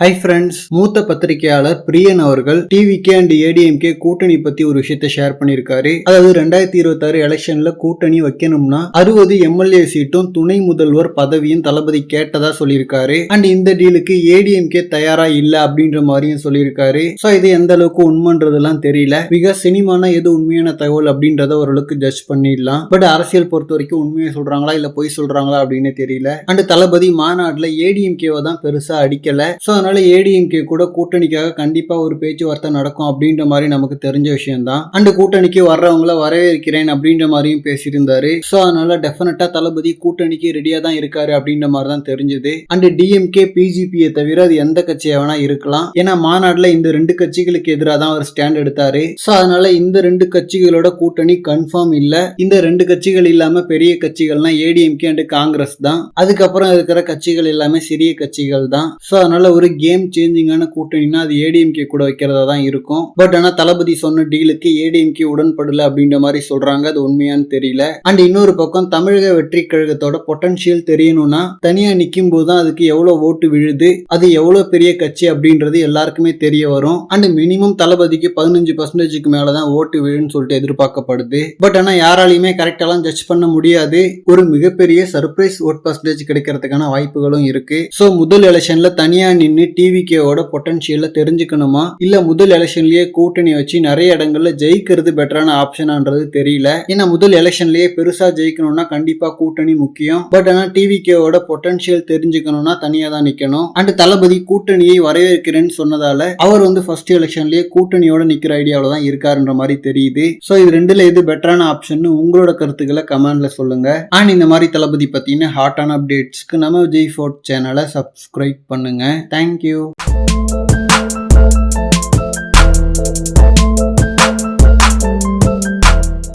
Hi friends மூத்த பத்திரிகையாளர் பிரியன் அவர்கள் டிவிகே அண்ட் ஏடிஎம்கே கூட்டணி பத்தி ஒரு விஷயத்த ஷேர் பண்ணியிருக்காரு அதாவது ரெண்டாயிரத்தி இருபத்தாறு எலெக்ஷன்ல கூட்டணி வைக்கணும்னா அறுபது எம்எல்ஏ சீட்டும் துணை முதல்வர் பதவியும் தளபதி கேட்டதா சொல்லியிருக்காரு அண்ட் இந்த டீலுக்கு ஏடிஎம்கே தயாரா இல்ல அப்படின்ற மாதிரியும் சொல்லியிருக்காரு ஸோ இது எந்த அளவுக்கு உண்மைன்றதெல்லாம் தெரியல. மிக சினிமான எது உண்மையான தகவல் அப்படின்றத ஓரளவுக்கு ஜட்ஜ் பண்ணிடலாம். பட் அரசியல் பொறுத்த வரைக்கும் உண்மையை சொல்றாங்களா இல்ல பொய் சொல்றாங்களா அப்படின்னு தெரியல. அண்ட் தளபதி மாநாட்டில் ஏடிஎம்கேவை தான் பெருசா அடிக்கல. ஸோ அதனால ஏடிஎம்கே கூட கூட்டணிக்காக கண்டிப்பா ஒரு பேச்சுவார்த்தை நடக்கும் அப்படின்ற மாதிரி நமக்கு தெரிஞ்ச விஷயம் தான் அண்ட் கூட்டணிக்கு வர்றவங்கள வரவேற்கிறேன் அப்படின்ற மாதிரியும் பேசியிருந்தாரு. ஸோ அதனால டெஃபினட்டா தளபதி கூட்டணிக்கு ரெடியா தான் இருக்காரு அப்படின்ற மாதிரி தான் தெரிஞ்சது. அண்ட் டிஎம்கே பிஜிபியை தவிர அது எந்த கட்சியாக வேணா இருக்கலாம். ஏன்னா மாநாட்டில் இந்த ரெண்டு கட்சிகளுக்கு எதிராக தான் அவர் ஸ்டாண்ட் எடுத்தாரு. ஸோ அதனால இந்த ரெண்டு கட்சிகளோட கூட்டணி கன்ஃபார்ம் இல்லை. இந்த ரெண்டு கட்சிகள் இல்லாம பெரிய கட்சிகள்னா ஏடிஎம்கே அண்ட் காங்கிரஸ் தான். அதுக்கப்புறம் இருக்கிற கட்சிகள் எல்லாமே சிறிய கட்சிகள் தான் ஸோ அதனால ஒரு கேம் சேஞ்சிங்கான கூட்டணினா அது ஏடிஎம்கே கூட வைக்கிறதா தான் இருக்கும். பட் ஆனால் தளபதி சொன்ன டீலுக்கு ஏடிஎம்கே உடன்படல அப்படின்ற மாதிரி சொல்றாங்க. அது உண்மையான்னு தெரியல. அண்ட் இன்னொரு பக்கம் தமிழக வெற்றி கழகத்தோட பொட்டன்ஷியல் தெரியணும்னா தனியா நிற்கும் போது தான் அதுக்கு எவ்வளோ ஓட்டு விழுது அது எவ்வளோ பெரிய கட்சி அப்படின்றது எல்லாருக்குமே தெரிய வரும். அண்ட் மினிமம் தளபதிக்கு பதினஞ்சு பர்சன்டேஜுக்கு மேலதான் ஓட்டு விழுன்னு சொல்லிட்டு எதிர்பார்க்கப்படுது. பட் ஆனால் யாராலையுமே கரெக்டாலாம் ஜட்ஜ் பண்ண முடியாது. ஒரு மிகப்பெரிய சர்ப்ரைஸ் ஓட் பர்சன்டேஜ் கிடைக்கிறதுக்கான வாய்ப்புகளும் இருக்கு. ஸோ முதல் எலெக்ஷன்ல தனியா நின்று டிவிகேவோட பொட்டன்ஷியலை தெரிஞ்சுக்கணுமா? இல்ல முதல் எலெக்ஷன்லயே கூட்டணி வச்சு நிறைய இடங்கள்ல ஜெயிக்கிறது பெட்டரான ஆப்ஷனான்றது தெரியல. ஏன்னா முதல் எலெக்ஷன்லயே பெருசா ஜெயிக்கணும்னா கண்டிப்பா கூட்டணி முக்கியம். பட் ஆனா டிவிகேவோட பொட்டன்ஷியல் தெரிஞ்சுக்கணும்னா தனியா தான் நிக்கணும். அண்ட் தளபதி கூட்டணியை வரவேற்கிறேன்னு சொன்னதால அவர் வந்து ஃபர்ஸ்ட் எலெக்ஷன்லயே கூட்டணியோட நிக்கிற ஐடியாவில தான் இருக்காருன்ற மாதிரி தெரியுது. ஸோ இது ரெண்டுல எது பெட்டரான ஆப்ஷன் உங்களோட கருத்துக்களை கமெண்ட்ல சொல்லுங்க. அண்ட் இந்த மாதிரி தளபதி பத்தின ஹாட்டான அப்டேட்ஸ்க்கு நம்ம விஜய் ஃபோர்ட் சேனலை சப்ஸ்கிரைப் பண்ணுங்க. Thank you.